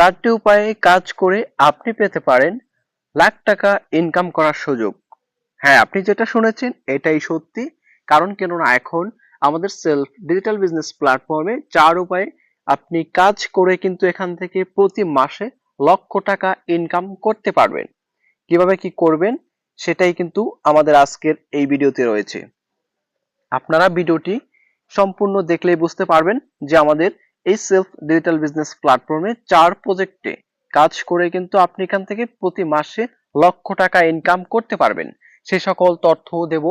চারটি উপায়ে কাজ করে আপনি পেতে পারেন লাখ টাকা ইনকাম করার সুযোগ। হ্যাঁ আপনি যেটা শুনেছেন এটাই সত্যি। কারণ কেননা এখন আমাদের সেলফ ডিজিটাল বিজনেস প্ল্যাটফর্মে চার উপায়ে আপনি কাজ করে কিন্তু এখান থেকে প্রতি মাসে লক্ষ টাকা ইনকাম করতে পারবেন। কীভাবে কি করবেন সেটাই কিন্তু আমাদের আজকের এই ভিডিওতে রয়েছে। আপনারা ভিডিওটি সম্পূর্ণ দেখলেই বুঝতে পারবেন যে আমাদের এই সেলফ ডিজিটাল বিজনেস প্ল্যাটফর্মে চার প্রজেক্টে কাজ করে কিন্তু আপনি এখান থেকে প্রতি মাসে লক্ষ টাকা ইনকাম করতে পারবেন। সে সকল তথ্য দেব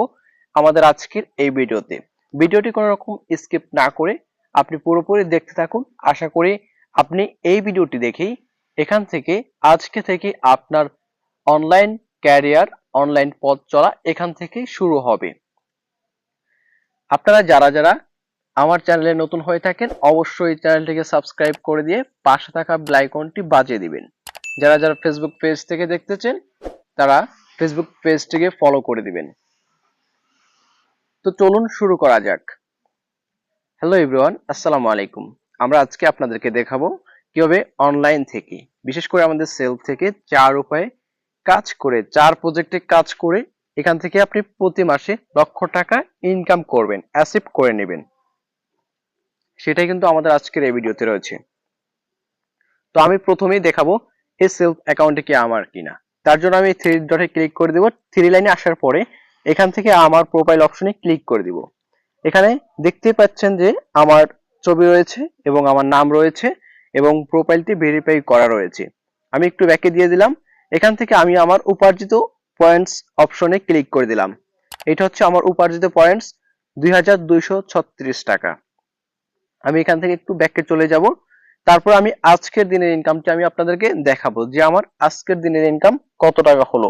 আমাদের আজকের এই ভিডিওতে। ভিডিওটি কোনো রকম স্কিপ না করে আপনি পুরোপুরি দেখতে থাকুন। আশা করি আপনি এই ভিডিওটি দেখেই এখান থেকে, আজকে থেকে আপনার অনলাইন ক্যারিয়ার অনলাইন পথ চলা এখান থেকে শুরু হবে। আপনারা যারা যারা আমার চ্যানেলে নতুন হয়ে থাকেন, অবশ্যই চ্যানেলটিকে সাবস্ক্রাইব করে দিয়ে পাশে থাকা ব্লাইকনটি বাজিয়ে দিবেন। যারা যারা ফেসবুক পেজ থেকে দেখতেছেন, তারা ফেসবুক পেজটিকে ফলো করে দিবেন। তো চলুন শুরু করা যাক। হ্যালো এভরিওয়ান আসসালামু আলাইকুম। আমরা আজকে আপনাদেরকে দেখাবো কীভাবে অনলাইন থেকে, বিশেষ করে আমাদের সেল থেকে চার উপায়ে কাজ করে, চার প্রজেক্টে কাজ করে, এখান থেকে আপনি প্রতি মাসে লক্ষ টাকা ইনকাম করবেন অ্যাসিভ করে নেবেন। সেটাই কিন্তু আমাদের আজকের এই ভিডিওতে রয়েছে। তো আমি প্রথমেই দেখাবো এই সেলফ অ্যাকাউন্টে কি আমার কিনা। তার জন্য আমি থ্রি ডটে ক্লিক করে দিব। থ্রি লাইনে আসার পরে এখান থেকে আমার প্রোফাইল অপশনে ক্লিক করে দিব। এখানে দেখতে পাচ্ছেন যে আমার ছবি রয়েছে এবং আমার নাম রয়েছে এবং প্রোফাইলটি ভেরিফাই করা রয়েছে। আমি একটু ব্যাকে দিয়ে দিলাম। এখান থেকে আমি আমার উপার্জিত পয়েন্টস অপশনে ক্লিক করে দিলাম। এটা হচ্ছে আমার উপার্জিত পয়েন্টস দুই হাজার দুইশ ছত্রিশ টাকা। আমি এখান থেকে একটু ব্যাকে চলে যাব। তারপর আমি আজকের দিনের ইনকামটা আমি আপনাদেরকে দেখাবো যে আমার আজকের দিনের ইনকাম কত টাকা হলো।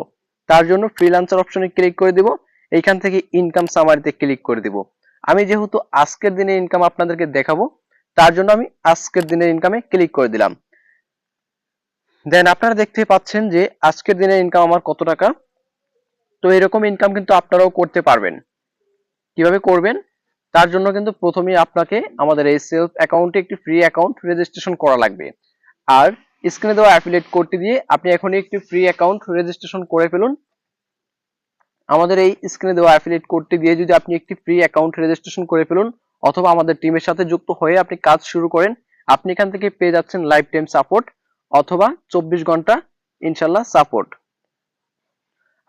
তার জন্য ফ্রিল্যান্সার অপশনে ক্লিক করে দিব। এইখান থেকে ইনকাম সামারিতে ক্লিক করে দিব। আমি যেহেতু আজকের দিনের ইনকাম আপনাদেরকে দেখাবো, তার জন্য আমি আজকের দিনের ইনকামে ক্লিক করে দিলাম। দেন আপনারা দেখতে পাচ্ছেন যে আজকের দিনের ইনকাম আমার কত টাকা? তো এরকম ইনকাম কিন্তু আপনারাও করতে পারবেন। কীভাবে করবেন? তার জন্য কিন্তু প্রথমেই আপনাকে আমাদের এই সেলফ অ্যাকাউন্টে একটি ফ্রি অ্যাকাউন্ট রেজিস্ট্রেশন করা লাগবে। আর স্ক্রিনে দেওয়া অ্যাফিলিয়েট কোডটি দিয়ে আপনি এখনই একটি ফ্রি অ্যাকাউন্ট রেজিস্ট্রেশন করে ফেলুন। আমাদের এই স্ক্রিনে দেওয়া অ্যাফিলিয়েট কোডটি দিয়ে যদি আপনি একটি ফ্রি অ্যাকাউন্ট রেজিস্ট্রেশন করে ফেলুন, অথবা আমাদের টিমের সাথে যুক্ত হয়ে আপনি কাজ শুরু করেন, আপনি এখান থেকে পেয়ে যাচ্ছেন লাইফ টাইম সাপোর্ট অথবা চব্বিশ ঘণ্টা ইনশাল্লাহ সাপোর্ট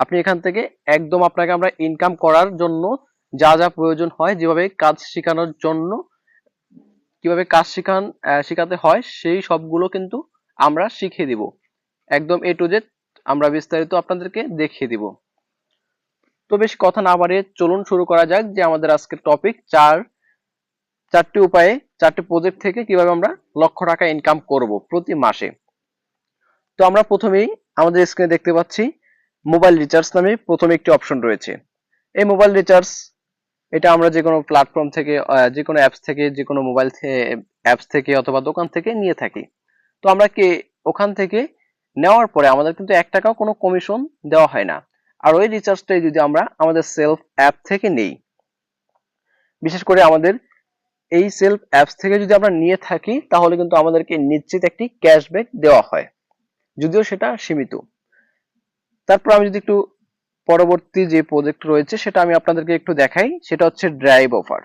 আপনি এখান থেকে একদম আপনাকে আমরা ইনকাম করার জন্য যা যা প্রয়োজন হয়, যেভাবে কাজ শেখানোর জন্য, কীভাবে কাজ শেখান শেখাতে হয়, সেই সবগুলো কিন্তু আমরা শিখিয়ে দিব। একদম এ টু জেড আমরা বিস্তারিত আপনাদেরকে দেখিয়ে দিব। তো বেশি কথা না বাড়িয়ে চলুন শুরু করা যাক যে আমাদের আজকের টপিক চার, চারটি উপায়ে, চারটি প্রজেক্ট থেকে কীভাবে আমরা লক্ষ টাকা ইনকাম করব প্রতি মাসে। তো আমরা প্রথমেই আমাদের স্ক্রিনে দেখতে পাচ্ছি মোবাইল রিচার্জ নামে প্রথমে একটি অপশন রয়েছে। এই মোবাইল রিচার্জ এটা আমরা যে কোনো প্ল্যাটফর্ম থেকে যে কোনো অ্যাপস থেকে যে কোনো মোবাইল অ্যাপস থেকে অথবা দোকান থেকে নিয়ে থাকি। তো আমরা কি, ওখান থেকে নেওয়ার পরে আমাদের কিন্তু এক টাকাও কোনো কমিশন দেওয়া হয় না। আর ওই রিচার্জটাই যদি আমরা আমাদের সেলফ অ্যাপ থেকে নেই, বিশেষ করে আমাদের এই সেলফ অ্যাপস থেকে যদি আমরা নিয়ে থাকি, তাহলে কিন্তু আমাদেরকে নিশ্চিত একটি ক্যাশব্যাক দেওয়া হয়। যদিও সেটা সীমিত। তারপর আমি যদি একটু পরবর্তী যে প্রজেক্ট রয়েছে সেটা আমি আপনাদেরকে একটু দেখাই, সেটা হচ্ছে ড্রাইভ অফার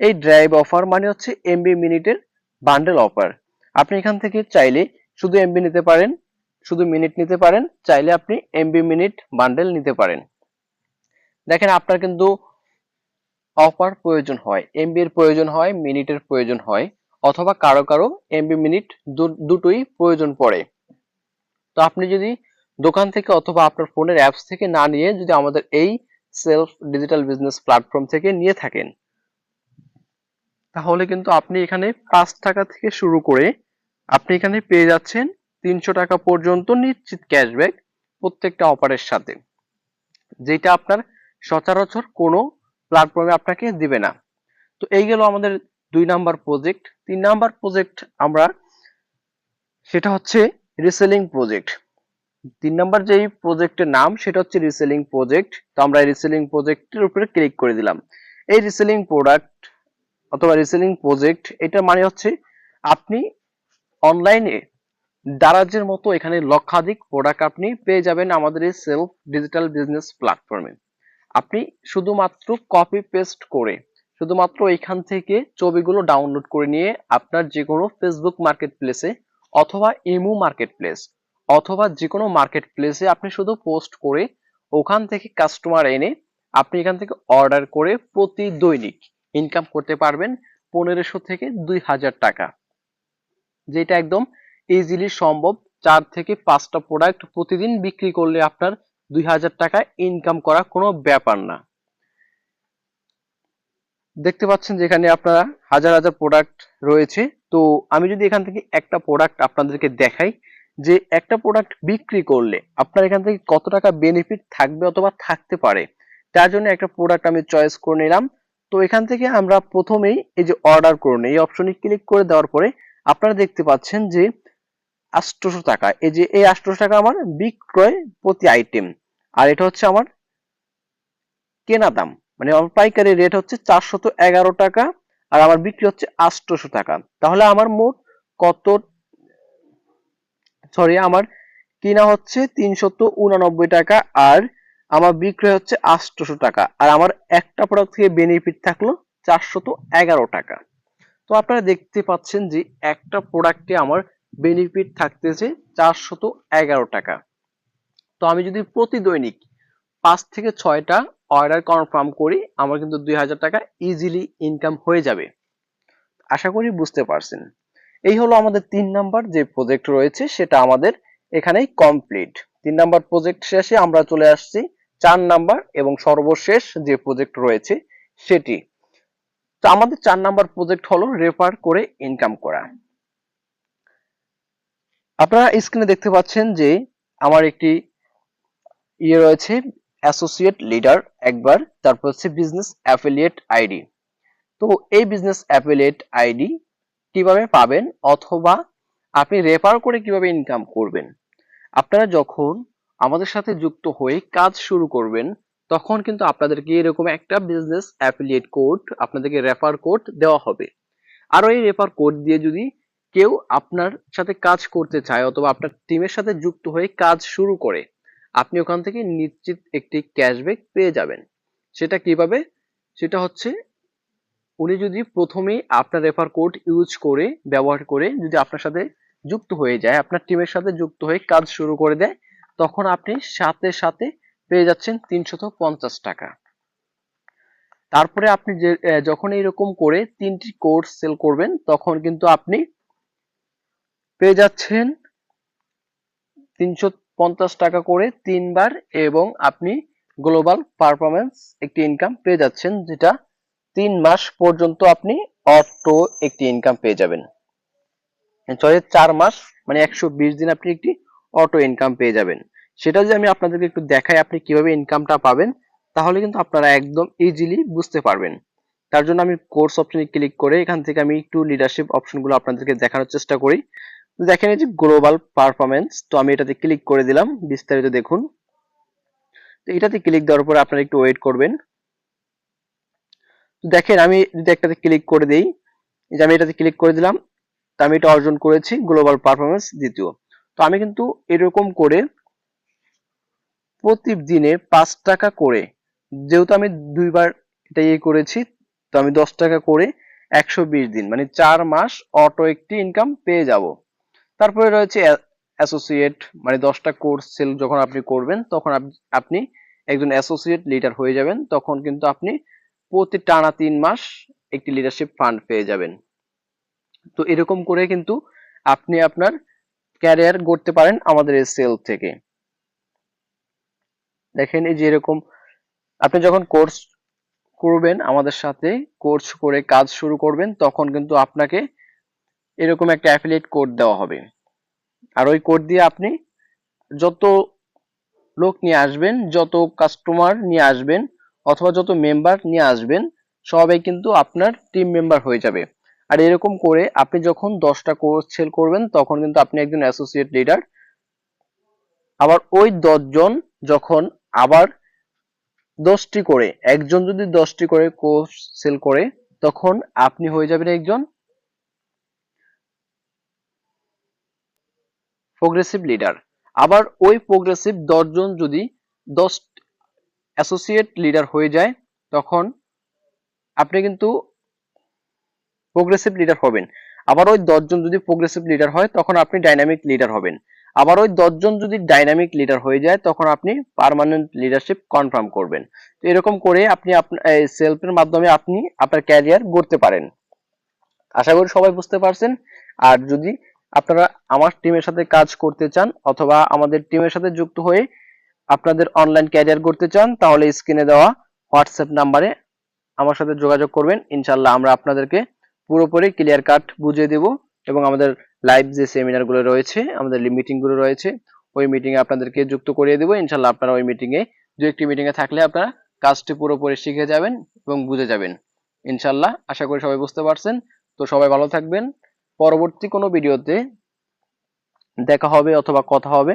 এই ড্রাইভ অফার মানে হচ্ছে এমবি মিনিটের বান্ডেল অফার আপনি এখান থেকে চাইলে শুধু এমবি নিতে পারেন, শুধু মিনিট নিতে পারেন, চাইলে আপনি এমবি মিনিট বান্ডেল নিতে পারেন। দেখেন আপনার কিন্তু অফার প্রয়োজন হয় এমবি এর প্রয়োজন হয় মিনিটের প্রয়োজন হয়, অথবা কারও কারও এমবি মিনিট দুটোই প্রয়োজন পড়ে। তো আপনি যদি দোকান থেকে অথবা আপনার ফোনের অ্যাপস থেকে না নিয়ে যদি আমাদের এই সেলফ ডিজিটাল বিজনেস প্ল্যাটফর্ম থেকে নিয়ে থাকেন, তাহলে কিন্তু আপনি এখানে পাঁচ টাকা থেকে শুরু করে আপনি এখানে পেয়ে যাচ্ছেন তিনশো টাকা পর্যন্ত নিশ্চিত ক্যাশব্যাক প্রত্যেকটা অফারের সাথে। যেটা আপনার সচরাচর কোনো প্ল্যাটফর্মে আপনাকে দিবে না। তো এই গেল আমাদের দুই নাম্বার প্রজেক্ট তিন নাম্বার প্রজেক্ট আমরা, সেটা হচ্ছে রিসেলিং প্রজেক্ট তিন নাম্বার যেই প্রজেক্টের নাম, সেটা হচ্ছে রিসেলিং প্রজেক্ট তো আমরা রিসেলিং প্রজেক্টের উপরে ক্লিক করে দিলাম। এই রিসেলিং প্রোডাক্ট অথবা রিসেলিং প্রজেক্ট এটা মানে হচ্ছে আপনি অনলাইনে দারাজের মতো এখানে লক্ষাধিক প্রোডাক্ট আপনি পেয়ে যাবেন আমাদের এই সেলফ ডিজিটাল বিজনেস প্ল্যাটফর্মে আপনি শুধুমাত্র কপি পেস্ট করে, শুধুমাত্র এখান থেকে ছবিগুলো ডাউনলোড করে নিয়ে আপনার যে কোনো ফেসবুক মার্কেট প্লেসে অথবা ইমু মার্কেট প্লেস অথবা যে কোনো মার্কেট প্লেসে আপনি শুধু পোস্ট করে ওখান থেকে কাস্টমার এনে আপনি এখান থেকে অর্ডার করে প্রতি দৈনিক ইনকাম করতে পারবেন পনেরোশো থেকে দুই হাজার টাকা। যেটা একদম ইজিলি সম্ভব চার থেকে পাঁচটা প্রোডাক্ট প্রতিদিন বিক্রি করলে আপনার দুই হাজার টাকা ইনকাম করা কোনো ব্যাপার না। দেখতে পাচ্ছেন যেখানে আপনারা হাজার হাজার প্রোডাক্ট রয়েছে। তো আমি যদি এখান থেকে একটা প্রোডাক্ট আপনাদেরকে দেখাই যে একটা প্রোডাক্ট বিক্রি করলে আপনার এখান থেকে কত টাকা বেনিফিট থাকবে অথবা থাকতে পারে, তার জন্য একটা প্রোডাক্ট আমি চয়েস করে নিলাম। তো এখান থেকে আমরা প্রথমেই এই যে অর্ডার করুন এই অপশনে ক্লিক করে দেওয়ার পরে আপনারা দেখতে পাচ্ছেন যে আটশোশো টাকা, এই যে এই আটশোশো টাকা আমার বিক্রয় প্রতি আইটেম আর এটা হচ্ছে আমার কেনা দাম মানে আমার পাইকারি রেট হচ্ছে চারশত এগারো টাকা আর আমার বিক্রি হচ্ছে আটশোশো টাকা। তাহলে আমার মোট কত সরি আমার কিনা হচ্ছে তিনশত উনানব্বই টাকা আর আমার বিক্রয় হচ্ছে আটশোশো টাকা। আর আমার একটা প্রোডাক্ট থেকে বেনিফিট থাকল চারশত এগারো টাকা। তো আপনারা দেখতে পাচ্ছেন যে একটা প্রোডাক্টে আমার বেনিফিট থাকতেছে চারশত এগারো টাকা। তো আমি যদি প্রতি দৈনিক পাঁচ থেকে ছয়টা অর্ডার কনফার্ম করি, আমার কিন্তু দুই হাজার টাকা ইজিলি ইনকাম হয়ে যাবে। আশা করি বুঝতে পারছেন। এই হলো আমাদের তিন নাম্বার যে প্রজেক্ট রয়েছে, সেটা আমাদের এখানেই কমপ্লিট তিন নাম্বার প্রজেক্ট শেষে আমরা চলে আসছি চার নাম্বার এবং সর্বশেষ যে প্রজেক্ট রয়েছে সেটি। তো আমাদের চার নাম্বার প্রজেক্ট হলো রেফার করে ইনকাম করা। আপনারা স্ক্রিনে দেখতে পাচ্ছেন যে আমার একটি ইয়ে রয়েছে অ্যাসোসিয়েট লিডার একবার তারপর হচ্ছে বিজনেস অ্যাফিলিয়েট আইডি তো এই বিজনেস অ্যাফিলিয়েট আইডি কীভাবে পাবেন অথবা আপনি রেফার করে কীভাবে ইনকাম করবেন। আপনারা যখন আমাদের সাথে যুক্ত হয়ে কাজ শুরু করবেন, তখন কিন্তু আপনাদেরকে এরকম একটা বিজনেস অ্যাফিলিয়েট কোড আপনাদেরকে রেফার কোড দেওয়া হবে। আর ওই রেফার কোড দিয়ে যদি কেউ আপনার সাথে কাজ করতে চায় অথবা আপনার টিমের সাথে যুক্ত হয়ে কাজ শুরু করে, আপনি ওখান থেকে নিশ্চিত একটি ক্যাশব্যাক পেয়ে যাবেন। সেটা কীভাবে? সেটা হচ্ছে উনি যদি প্রথমেই আপনার রেফার কোড ইউজ করে, ব্যবহার করে যদি আপনার সাথে যুক্ত হয়ে যায়, আপনার টিমের সাথে যুক্ত হয়ে কাজ শুরু করে দেয়, তখন আপনি সাথে সাথে পেয়ে যাচ্ছেন তিনশত পঞ্চাশ টাকা। তারপরে আপনি যে যখন এইরকম করে তিনটি কোর্স সেল করবেন, তখন কিন্তু আপনি পেয়ে যাচ্ছেন তিনশো পঞ্চাশ টাকা করে তিনবার এবং আপনি গ্লোবাল পারফরমেন্স একটি ইনকাম পেয়ে যাচ্ছেন যেটা তিন মাস পর্যন্ত আপনি অটো একটি ইনকাম পেয়ে যাবেন। ছয় চার মাস মানে একশো বিশ দিন আপনি একটি অটো ইনকাম পেয়ে যাবেন। সেটা যদি আমি আপনাদেরকে একটু দেখাই আপনি কীভাবে ইনকামটা পাবেন, তাহলে কিন্তু আপনারা একদম ইজিলি বুঝতে পারবেন। তার জন্য আমি কোর্স অপশনে ক্লিক করে এখান থেকে আমি একটু লিডারশিপ অপশনগুলো আপনাদেরকে দেখানোর চেষ্টা করি। দেখেন এই যে গ্লোবাল পারফরমেন্স তো আমি এটাতে ক্লিক করে দিলাম, বিস্তারিত দেখুন। তো এটাতে ক্লিক দেওয়ার পরে আপনারা একটু ওয়েট করবেন। দেখেন, আমি যদি একটাতে ক্লিক করে দিই যে আমি এটাতে ক্লিক করে দিলাম, তো আমি এটা অর্জন করেছি গ্লোবাল পারফরমেন্স দ্বিতীয়। তো আমি কিন্তু এরকম করে প্রতিদিনে পাঁচ টাকা করে, যেহেতু আমি দুইবার এটা ইয়ে করেছি, তো আমি দশ টাকা করে একশো বিশ দিন মানে চার মাস অটো একটি ইনকাম পেয়ে যাব। তারপরে রয়েছে অ্যাসোসিয়েট মানে দশটা কোর্স সেল যখন আপনি করবেন, তখন আপনি একজন অ্যাসোসিয়েট লিডার হয়ে যাবেন, তখন কিন্তু আপনি প্রতি টানা তিন মাস একটি লিডারশিপ ফান্ড পেয়ে যাবেন। তো এরকম করে কিন্তু আপনি আপনার ক্যারিয়ার গড়তে পারেন আমাদের এই সেল থেকে। দেখেন এই যে এরকম, আপনি যখন কোর্স করবেন আমাদের সাথে কোর্স করে কাজ শুরু করবেন, তখন কিন্তু আপনাকে এরকম একটা অ্যাফিলিয়েট কোড দেওয়া হবে। আর ওই কোড দিয়ে আপনি যত লোক নিয়ে আসবেন, যত কাস্টমার নিয়ে আসবেন অথবা যত মেম্বার নিয়ে আসবেন, সবাই কিন্তু আপনার টিম মেম্বার হয়ে যাবে। আর এরকম করে আপনি যখন দশটা কোর্স সেল করবেন, তখন কিন্তু আপনি একজন অ্যাসোসিয়েট লিডার আবার ওই দশজন যখন আবার দশটি করে, একজন যদি দশটি করে কোর্স সেল করে, তখন আপনি হয়ে যাবেন একজন প্রোগ্রেসিভ লিডার আবার ওই প্রোগ্রেসিভ দশজন যদি দশ অ্যাসোসিয়েট লিডার হয়ে যায়, তখন আপনি কিন্তু প্রোগ্রেসিভ লিডার হবেন। আবার ওই দশজন যদি প্রোগ্রেসিভ লিডার হয়, তখন আপনি ডাইনামিক লিডার হবেন। আবার ওই দশজন যদি ডাইনামিক লিডার হয়ে যায়, তখন আপনি পার্মানেন্ট লিডারশিপ কনফার্ম করবেন। তো এরকম করে আপনি সেলফের মাধ্যমে আপনি আপনার ক্যারিয়ার গড়তে পারেন। আশা করি সবাই বুঝতে পারছেন। আর যদি আপনারা আমার টিমের সাথে কাজ করতে চান, অথবা আমাদের টিমের সাথে যুক্ত হয়ে আপনাদের অনলাইন ক্যারিয়ার করতে চান, তাহলে স্ক্রিনে দেওয়া হোয়াটসঅ্যাপ নাম্বারে আমার সাথে যোগাযোগ করবেন। ইনশাল্লাহ আমরা আপনাদেরকে পুরোপুরি ক্লিয়ার কাট বুঝিয়ে দেব এবং আমাদের লাইভ যে সেমিনারগুলো রয়েছে, আমাদের মিটিংগুলো রয়েছে, ওই মিটিংয়ে আপনাদেরকে যুক্ত করিয়ে দেবো। ইনশাল্লাহ আপনারা ওই মিটিংয়ে দু একটি মিটিংয়ে থাকলে আপনারা কাজটি পুরোপুরি শিখে যাবেন এবং বুঝে যাবেন। ইনশাল্লাহ আশা করি সবাই বুঝতে পারছেন। তো সবাই ভালো থাকবেন। পরবর্তী কোনো ভিডিওতে দেখা হবে অথবা কথা হবে।